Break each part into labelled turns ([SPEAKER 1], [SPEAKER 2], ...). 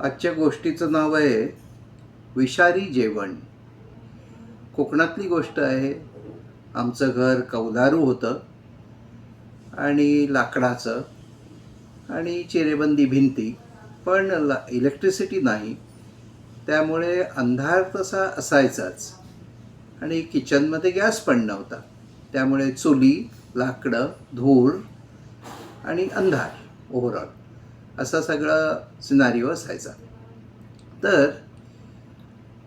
[SPEAKER 1] आजच्या गोष्टीचं नाव आहे विषारी जेवण. कोकणातली गोष्ट आहे. आमचं घर कौलारू होतं आणि लाकडाचं आणि चिरेबंदी भिंती पण ला इलेक्ट्रिसिटी नाही. त्यामुळे अंधार तसा असायचाच. आणि किचनमध्ये गॅस पण नव्हता. त्यामुळे चुली लाकडं धूर आणि अंधार ओव्हरऑल असा सगळं सिनारिओ असायचा. तर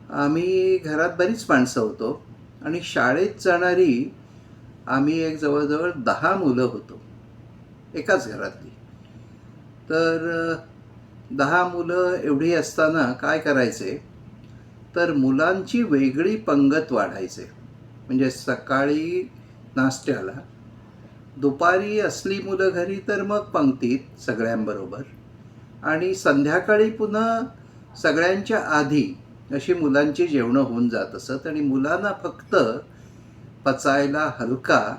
[SPEAKER 1] आम्ही घरात बरीच माणसं होतो आणि शाळेत जाणारी आम्ही एक जवळजवळ दहा मुलं होतो. एकाच घरातली. तर दहा मुलं एवढी असताना काय करायचे? तर मुलांची वेगळी पंगत वाढायचे. म्हणजे सकाळी नाश्त्याला. दुपारी असली मुलं घरी तर मग पंक्तीत सगळ्यांबरोबर. आणि संध्याकाळी पुन्हा सगळ्यांच्या आधी अशी मुलांची जेवणं होऊन जात असत आणि मुलांना फक्त पचायला हलका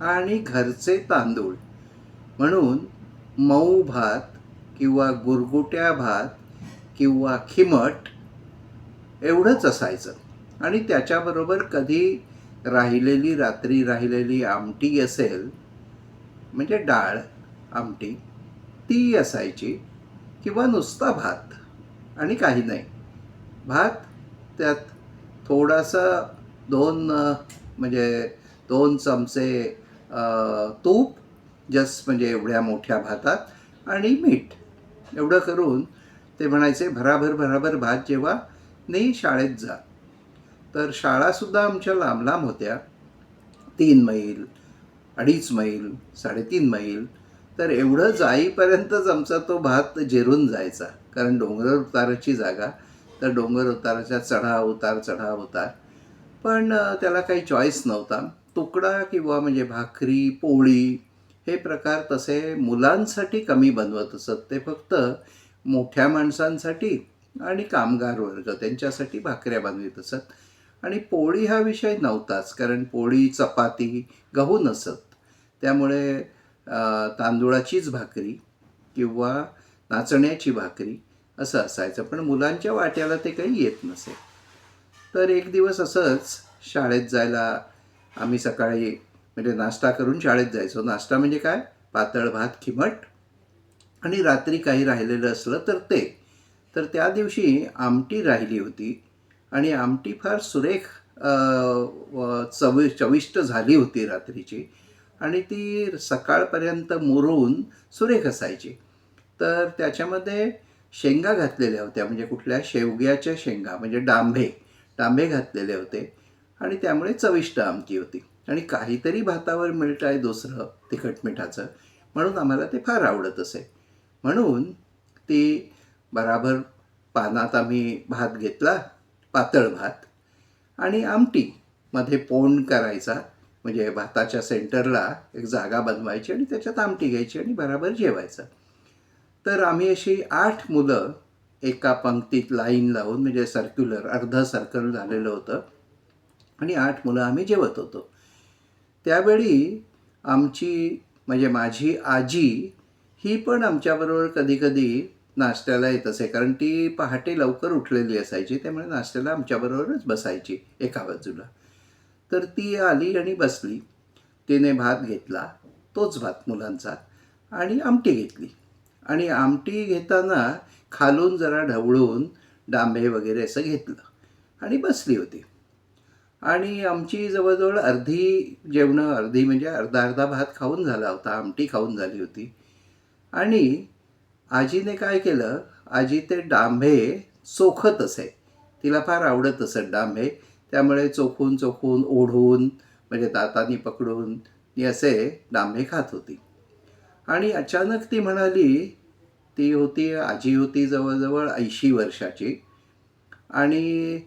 [SPEAKER 1] आणि घरचे तांदूळ. म्हणून मऊ भात किंवा गुरगुट्या भात किंवा खिमट एवढंच असायचं. आणि त्याच्याबरोबर कधी राहिलेली रात्री राहिलेली आमटी असेल म्हणजे डाळ आमटी ती असायची. किंवा नुसता भात आणि काही नाही. भात त्यात थोडासा दोन म्हणजे दोन चमचे तूप जस्ट म्हणजे एवढ्या मोठ्या भातात आणि मीठ. एवढं करून ते म्हणायचे भराभर भराभर भात जेव्हा नाही शाळेत जा. तर शाळासुद्धा आमच्या लांब लांब होत्या. तीन मैल अडीच मैल साडेतीन मैल तर एवढं जाईपर्यंतच आमचा तो भात जिरून जायचा. कारण डोंगर उताराची जागा तर डोंगर उताराच्या चढाव उतार चढाव उतार. पण त्याला काही चॉईस नव्हता. तुकडा किंवा म्हणजे भाकरी पोळी हे प्रकार तसे मुलांसाठी कमी बनवत असत. ते फक्त मोठ्या माणसांसाठी आणि कामगार वर्ग त्यांच्यासाठी भाकऱ्या बनवित असत. आणि पोळी हा विषय नव्हताच. कारण पोळी चपाती गहू नसत. त्यामुळे तांदूळाचीच भाकरी किंवा नाचण्याची भाकरी असं असायचं. पण मुलांच्या वाट्याला ते काही येत नसे. तर एक दिवस असंच शाळेत जायला आम्ही सकाळी म्हणजे नाश्ता करून शाळेत जायचो. नाश्ता म्हणजे काय? पातळ भात खिमट आणि रात्री काही राहिलेलं असलं तर ते. तर त्या दिवशी आमटी राहिली होती आणि आमटी फार सुरेख चवि चविष्ट झाली होती रात्रीची. आणि ती सकाळपर्यंत मुरून सुरेख असायची. तर त्याच्यामध्ये शेंगा घातलेल्या होत्या म्हणजे कुठल्या शेवग्याच्या शेंगा म्हणजे डांबे डांबे घातलेले होते. आणि त्यामुळे चविष्ट आमटी होती. आणि काहीतरी भातावर मिळत आहे दुसरं तिखट मिठाचं. म्हणून आम्हाला ते फार आवडत असे. म्हणून ती बराबर पानात आम्ही भात घेतला पातळ भात. आणि आमटी मध्ये पोण करायचा. म्हणजे भाताच्या सेंटरला एक जागा बनवायची आणि त्याच्यात आमटी घ्यायची आणि बराबर जेवायचं. तर आम्ही अशी आठ मुलं एका पंक्तीत लाईन लावून म्हणजे सर्क्युलर अर्ध सर्कल झालेलं होतं. आणि आठ मुलं आम्ही जेवत होतो. त्यावेळी आमची म्हणजे माझी आजी ही पण आमच्याबरोबर कधीकधी नाश्त्याला येत असे कारण ती पहाटे लवकर उठलेली असायची त्यामुळे नाश्त्याला आमच्याबरोबरच बसायची एका बाजूला. तर ती आली आणि बसली. तिने भात घेतला तोच भात मुलांचा आणि आमटी घेतली. आणि आमटी घेताना खालून जरा ढवळून डांबे वगैरे असं घेतलं आणि बसली होती. आणि आमची जवळजवळ अर्धी जेवणं अर्धी म्हणजे अर्धा अर्धा भात खाऊन झाला होता आमटी खाऊन झाली होती. आणि आजीने काय केलं आजी ते डांबे चोखत असे तिला फार आवडत असत डांभे त्यामुळे चोखून चोखून ओढून म्हणजे दातानी पकडून ती असे डांबे खात होती. आणि अचानक ती म्हणाली ती होती आजी होती जवळजवळ ऐंशी वर्षाची. आणि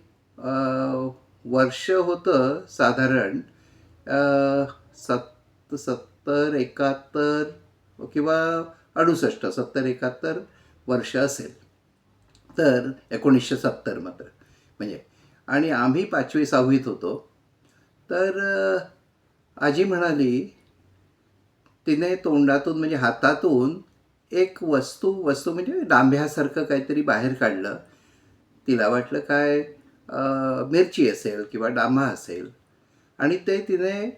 [SPEAKER 1] वर्ष होतं साधारण सत् सत्तर एकाहत्तर किंवा अडुसष्ट सत्तर एकाहत्तर वर्ष असेल. तर एकोणीसशे सत्तर मात्र. म्हणजे आणि आम्ही पाचवी सहावीत होतो. तर आजी म्हणाली तिने तोंडातून म्हणजे हातातून एक वस्तू वस्तू म्हणजे डांभ्यासारखं काहीतरी बाहेर काढलं. तिला वाटलं काय मिरची असेल किंवा डांबा असेल. आणि ते तिने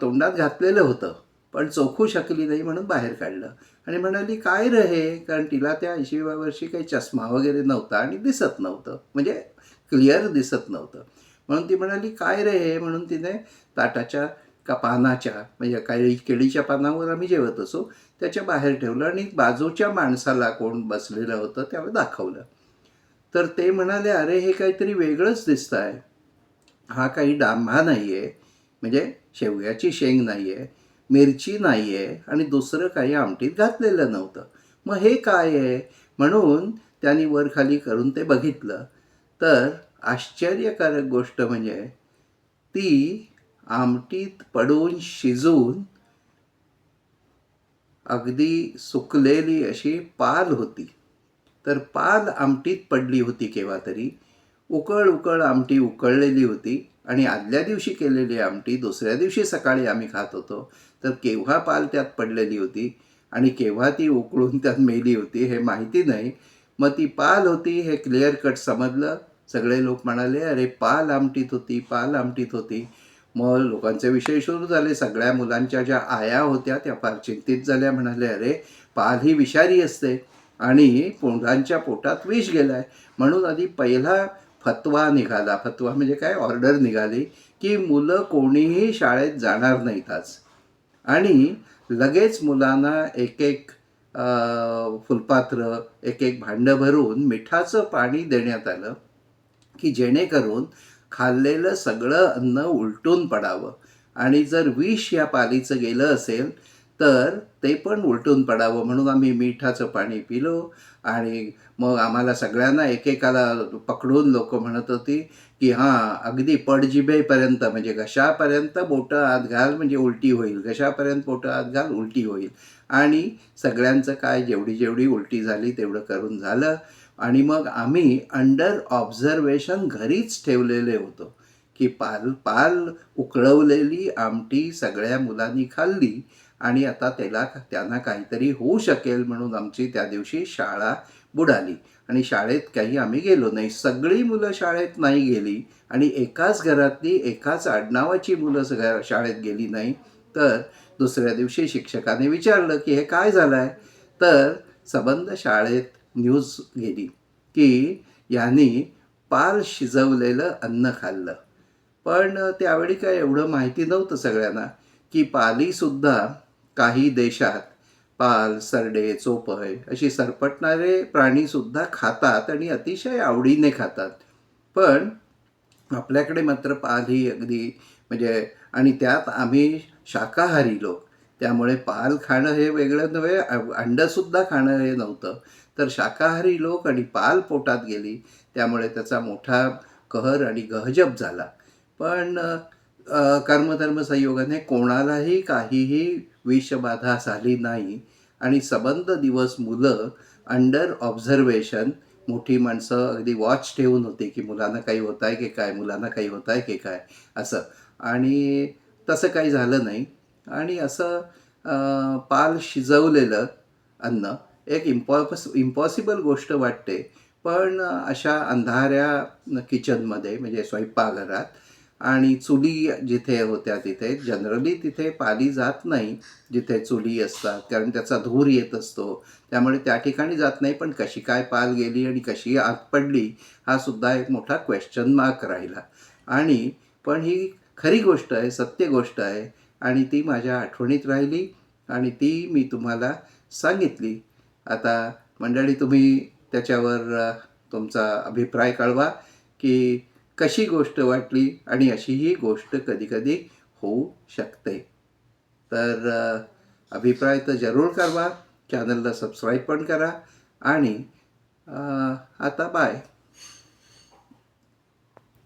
[SPEAKER 1] तोंडात घातलेलं होतं पण चोखू शकली नाही म्हणून बाहेर काढलं. आणि म्हणाली काय रे कारण तिला त्या ऐंशी वर्षी काही चष्मा वगैरे नव्हता आणि दिसत नव्हतं. म्हणजे क्लिअर दिसत नव्हतं. म्हणून ती म्हणाली काय रे? हे म्हणून तिने ताटाच्या का पानाच्या म्हणजे काही केळीच्या पानावर आम्ही जेवत असो त्याच्या बाहेर ठेवलं आणि बाजूच्या माणसाला कोण बसलेलं होतं त्याला दाखवलं. तर ते म्हणाले अरे हे काहीतरी वेगळंच दिसतं आहे हा काही डांबा नाही आहे म्हणजे शेवग्याची शेंग नाही आहे मिरची नाही आहे आणि दुसरं काही आमटीत घातलेलं नव्हतं. मग हे काय आहे? म्हणून त्यांनी वर खाली करून ते बघितलं. तर आश्चर्यकारक गोष्ट म्हणजे ती आमटीत पडून शिजून अगदी सुकलेली अशी पाल होती. तर पाल आमटीत पडली होती केव्हा तरी. उकळ उकळ आमटी उकळलेली होती आणि आदल्या दिवशी केलेली आमटी दुसऱ्या दिवशी सकाळी आम्ही खात होतो. तर केव्हा पाल त्यात पडलेली होती आणि केव्हा ती उकळून त्यात मेली होती हे माहिती नाही. मग ती पाल होती हे क्लिअर कट समजलं. सगळे लोक म्हणाले अरे पाल आमटीत होती पाल आमटीत होती. मग लोकांचे विषय सुरू झाले. सगळ्या मुलांच्या ज्या आया होत्या त्या फार चिंतित झाल्या. म्हणाले अरे पाल ही विषारी असते आणि मुलांच्या पोटात विष गेलाय. म्हणून आधी पहिला फतवा निघाला. फतवा म्हणजे काय? ऑर्डर निघाली की मुलं कोणीही शाळेत जाणार नाहीत आज. आणि लगेच मुलांना एक एक फुलपात्र एक एक भांडं भरून मिठाचं पाणी देण्यात आलं. की जेणेकरून खाल्लेलं सगळं अन्न उलटून पडावं. आणि जर विष या पालीचं गेलं असेल तर ते पण उलटून पडावं. म्हणून आम्ही मिठाचं पाणी पिलो आणि मग आम्हाला सगळ्यांना एकेकाला पकडून लोक म्हणत होती की हां अगदी पडजिभेपर्यंत म्हणजे घशापर्यंत बोटं आत घाल म्हणजे उलटी होईल. घशापर्यंत बोटं आत घाल उलटी होईल. आणि सगळ्यांचं काय जेवढी जेवढी उलटी झाली तेवढं करून झालं. आणि मग आम्ही अंडर ऑब्झर्वेशन घरीच ठेवलेले होतो. की पाल पाल उकळवलेली आमटी सगळ्या मुलांनी खाल्ली आणि आता त्याला त्यांना काहीतरी होऊ शकेल म्हणून आमची त्या दिवशी शाळा बुडाली. आणि शाळेत काही आम्ही गेलो नाही. सगळी मुलं शाळेत नाही गेली आणि एकाच घरातली एकाच आडनावाची मुलं सगळ्या शाळेत गेली नाही. तर दुसऱ्या दिवशी शिक्षकाने विचारलं की हे काय झालं आहे तर संबंध शाळेत न्यूज गेली की यांनी पाल शिजवलेलं अन्न खाल्लं. पण त्यावेळी काय एवढं माहिती नव्हतं सगळ्यांना की पालीसुद्धा काही देशात पाल सरडे चोपय अशी सरपटणारे प्राणीसुद्धा खातात आणि अतिशय आवडीने खातात. पण आपल्याकडे मात्र पाल ही अगदी म्हणजे आणि त्यात आम्ही शाकाहारी लोक. त्यामुळे पाल खाणं हे वेगळं नव्हे अंडंसुद्धा खाणं हे नव्हतं. तर शाकाहारी लोक आणि पाल पोटात गेली. त्यामुळे त्याचा मोठा कहर आणि गहजब झाला. पण कर्मधर्म संयोगाने कोणालाही काहीही विषबाधा झाली नाही. आणि सबंध दिवस मुलं अंडर ऑब्झर्वेशन मोठी माणसं अगदी वॉच ठेवून होती की मुलांना काही होत आहे की काय मुलांना काही होत आहे की काय असं. आणि तसं काही झालं नाही. आणि असं पाल शिजवलेलं अन्न एक इम्पॉस इम्पॉसिबल गोष्ट वाटते. पण अशा अंधाऱ्या किचनमध्ये म्हणजे स्वयंपाकघरात आणि चुली जिथे होत्या तिथे जनरली तिथे पाली जात नाही जिथे चुली असतात. कारण त्याचा धूर येत असतो. त्यामुळे त्या ठिकाणी जात नाही. पण कशी काय पाल गेली आणि कशी आत पडली हा सुद्धा एक मोठा क्वेश्चन मार्क राहिला. आणि पण ही खरी गोष्ट आहे सत्य गोष्ट आहे. आणि ती माझ्या आठवणीत राहिली आणि ती मी तुम्हाला सांगितली. आता मंडळी तुम्ही त्याच्यावर तुमचा अभिप्राय कळवा की कशी गोष्ट वाटली आणि अशीही गोष्ट कधीकधी होऊ शकते. तर अभिप्राय तर जरूर कळवा चॅनलला सबस्क्राईब पण करा आणि आता बाय.